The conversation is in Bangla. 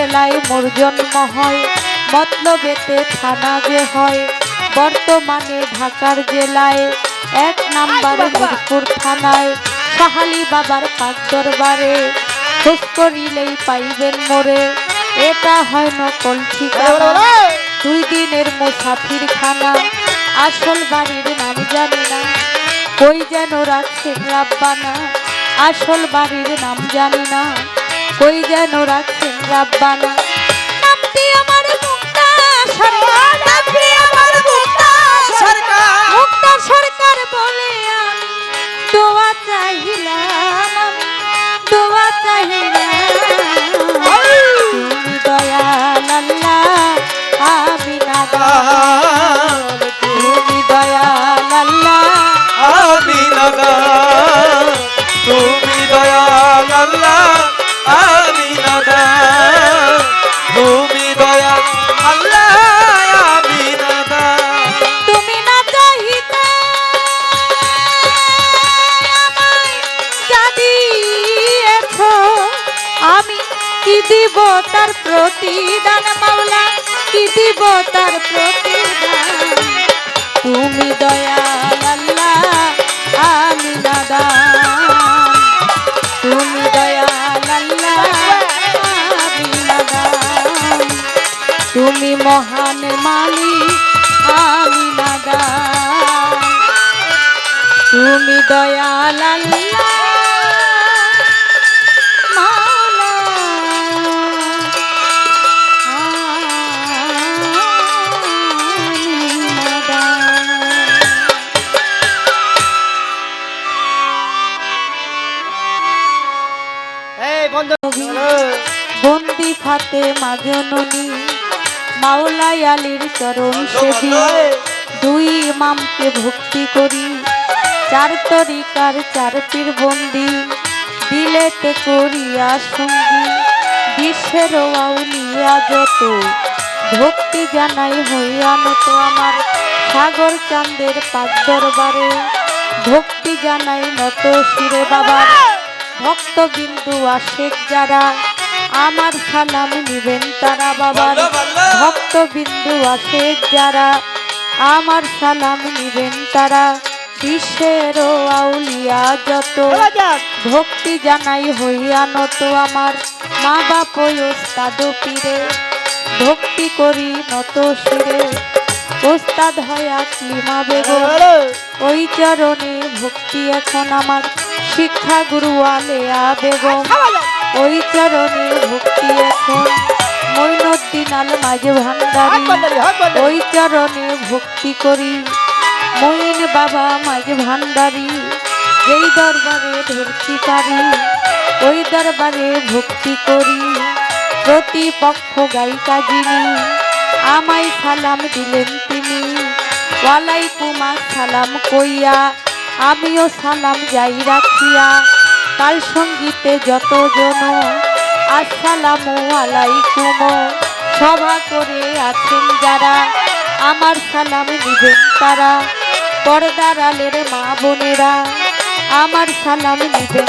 জেলায় মোর জন্ম হয় মতলবেতে থানা যে হয়। বর্তমানে ঢাকার জেলায় এক নাম্বারে মিরপুর থানায় সাহালি বাবার পাক দরবারে। খোঁজ করিলেই পাইবেন মোরে এটা হয় নকল ঠিকানা। দুই দিনের মুসাফির খানা আসল বাড়ির নাম জানি না। কই যেন রাখছেন রাব্বানা আসল বাড়ির নাম জানি না। কই যেন রাখছেন রাব্বানা। নামটি আমার মুক্তা সরকার নামটি আমার মুক্তা সরকার। মুক্তা সরকার বলে আমি দোয়া চাহিলাম আমি দোয়া চাহিলাম। দয়াল আল্লাহ আমি নাদান কি দিব তার প্রতিদান মাওলা? কি দিব তার প্রতিদান? তুমি দয়াল আল্লাহ, আমি নাদান। তুমি দয়াল আল্লাহ, আমি নাদান। তুমি মহান মালিক, আমি নাদান। তুমি দয়াল আল্লাহ বন্দি ফাতে মাজননী মাওলাই আলীর চরণ সেবী দুই ইমামকে ভক্তি করি। চার তরিকার চার পীর বন্দি দিলেতে করিয়া সঙ্গী। বিশ্বের আউলিয়া যত ভক্তি জানাই হইয়া নত আমার সাগর চাঁদের পাক দরবারে। ভক্তি জানাই নত শিরে বাবার। ভক্ত বিন্দু আশেক যারা আমার সালাম নিবেন তারা বাবার। ভক্ত বিন্দু আশেক যারা আমার সালাম নিবেন তারা। বিশ্বের আউলিয়া যত ভক্তি জানাই হইয়া নত আমার। মা বাপ ওস্তাদ পীরে ভক্তি করি নত শিরে। ওস্তাদ হয়া ক্লিমা বেগম। ওই চরণে ভক্তি এখন আমার। শিক্ষা গুরু আলেয়া বেগম ওই চরণে ভক্তি এখন। মৈনুদ্দিন আল মাঝে ভান্ডারি। ওই চরণে ভক্তি করি। মইন বাবা মাঝে ভান্ডারি। যেই দরবারে ধরতে পারি ওই দরবারে ভক্তি করি। প্রতিপক্ষ গায়িকা যিনি আমায় সালাম দিলেন তিনি। ওয়ালাইকুম সালাম কইয়া আমিও সালাম যাই রাখিয়া কাল সঙ্গীতে যত জন আসসালামু আলাইকুম। সভা করে আছেন যারা, আমার সালাম নিবেন তারা। পর্দার আলের মা বোনেরা, আমার সালাম নিবেন